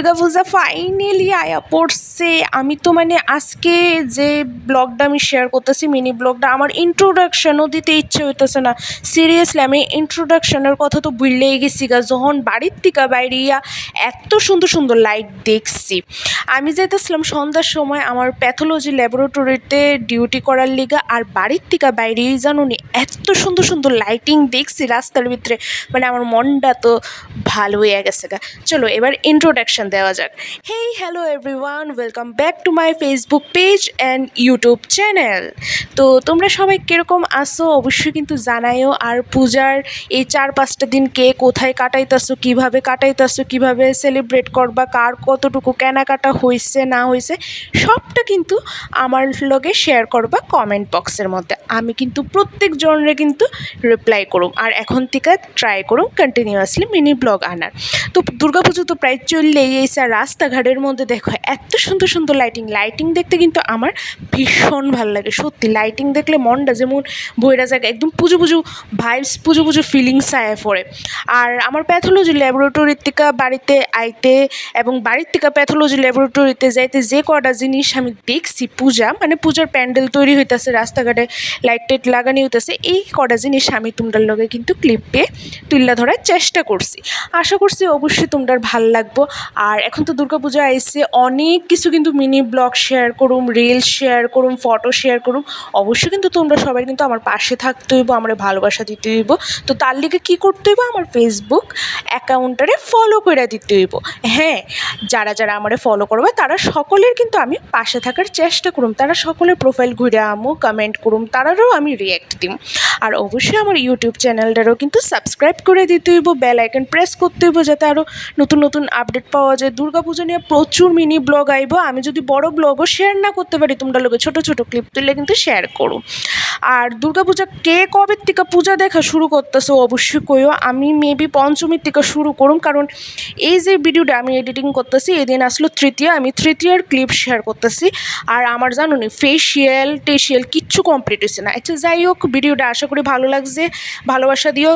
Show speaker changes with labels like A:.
A: Durga Puja finally আয়া পড়ছে। আমি তো মানে আজকে যে ব্লগটা আমি শেয়ার করতেছি মিনি ব্লগটা, আমার ইন্ট্রোডাকশনও দিতে ইচ্ছে হইতেছে না। সিরিয়াসলি আমি ইন্ট্রোডাকশনের কথা তো ভুললেই গেছি গা। যখন বাড়ির থেকে বাইরিয়া এত সুন্দর সুন্দর লাইট দেখছি। আমি যাইতেছিলাম সন্ধ্যার সময় আমার প্যাথোলজি ল্যাবরেটরিতে ডিউটি করার লিগা, আর বাড়ির থেকে বাইরেই জানুনি, এত সুন্দর সুন্দর লাইটিং দেখছি রাস্তার ভিতরে। মানে আমার মনটা তো ভালো হয়ে গেছে গা। চলো এবার ইন্ট্রোডাকশন দেওয়া যাক। Hey hello everyone welcome back to my Facebook page and YouTube channel তো তোমরা সবাই কীরকম আসো অবশ্যই কিন্তু জানাইও। আর পূজার এই চার পাঁচটা দিন কে কোথায় কাটাইতেছো, কীভাবে কাটাইতেছো, কীভাবে সেলিব্রেট করবা, কার কতটুকু কেনাকাটা হয়েছে না হয়েছে সবটা কিন্তু আমার লগে শেয়ার করবা কমেন্ট বক্সের মধ্যে। আমি কিন্তু প্রত্যেক জনরে কিন্তু রিপ্লাই করুম। আর এখন থেকে ট্রাই করুম কন্টিনিউয়াসলি মিনি ব্লগ আনার। তো দুর্গাপুজো তো প্রায় চললেই এসে আর রাস্তাঘাটের মধ্যে দেখো, এত সুন্দর সুন্দর সুন্দর লাইটিং লাইটিং দেখতে কিন্তু আমার ভীষণ ভালো লাগে, সত্যি। লাইটিং দেখলে মনটা যেমন বইরা যায় একদম পুজো পুজো ভাইবস পুজো পুজো ফিলিংস আয় পড়ে। আর আমার প্যাথোলজি ল্যাবরেটরির থেকে বাড়িতে আইতে এবং বাড়ির থেকে প্যাথোলজি ল্যাবরেটরিতে যাইতে যে কটা জিনিস আমি দেখছি, পূজা মানে পূজার প্যান্ডেল তৈরি হইতেছে, রাস্তাঘাটে লাইট টাইট লাগানি হইতেছে, এই কটা জিনিস আমি তোমরার লগে কিন্তু ক্লিপে তুলে ধরার চেষ্টা করছি। আশা করছি অবশ্যই তোমরা ভালো লাগবো। আর এখন তো দুর্গাপূজা আইসে অনেক কিন্তু মিনি ব্লগ শেয়ার করুম রিলস শেয়ার করুম ফটো শেয়ার করুম। অবশ্যই কিন্তু তোমরা সবাই কিন্তু আমার পাশে থাকতে হইব, আমার ভালোবাসা দিতে হইব। তো তার লিগে কী করতে হইব? আমার ফেসবুক অ্যাকাউন্টারে ফলো করে দিতে হইব। হ্যাঁ যারা যারা আমারে ফলো করবে, তারা সকলের কিন্তু আমি পাশে থাকার চেষ্টা করুম। তারা সকলের প্রোফাইল ঘুরে আমু কমেন্ট করুম, তারারও আমি রিয়্যাক্ট দিম। আর অবশ্যই আমার ইউটিউব চ্যানেলটারও কিন্তু সাবস্ক্রাইব করে দিতে হইব বেল আইকন প্রেস করতে হইব যাতে আরও নতুন নতুন আপডেট পাওয়া যায়। দুর্গাপুজো নিয়ে প্রচুর মিনি ব্লগ আইব, আমি যদি বড় ব্লগও শেয়ার না করতে পারি, তোমরা লোকে ছোট ছোট ক্লিপ তুললে কিন্তু শেয়ার করো। আর দুর্গাপূজা কে কবে থেকে পূজা দেখা শুরু করতেছো অবশ্যই কইও, আমি মেবি পঞ্চমীর থেকে শুরু করুম, কারণ এই যে ভিডিওটা আমি এডিটিং করতেছি এদিন আসলো তৃতীয়, আমি তৃতীয়ার ক্লিপ শেয়ার করতেছি। আর আমার জানো নি ফেসিয়াল টেশিয়াল কিচ্ছু কমপ্লিট হয়েছে না। আচ্ছা যাই হোক ভিডিওটা আশা করি ভালো লাগছে। ভালোবাসা দিও।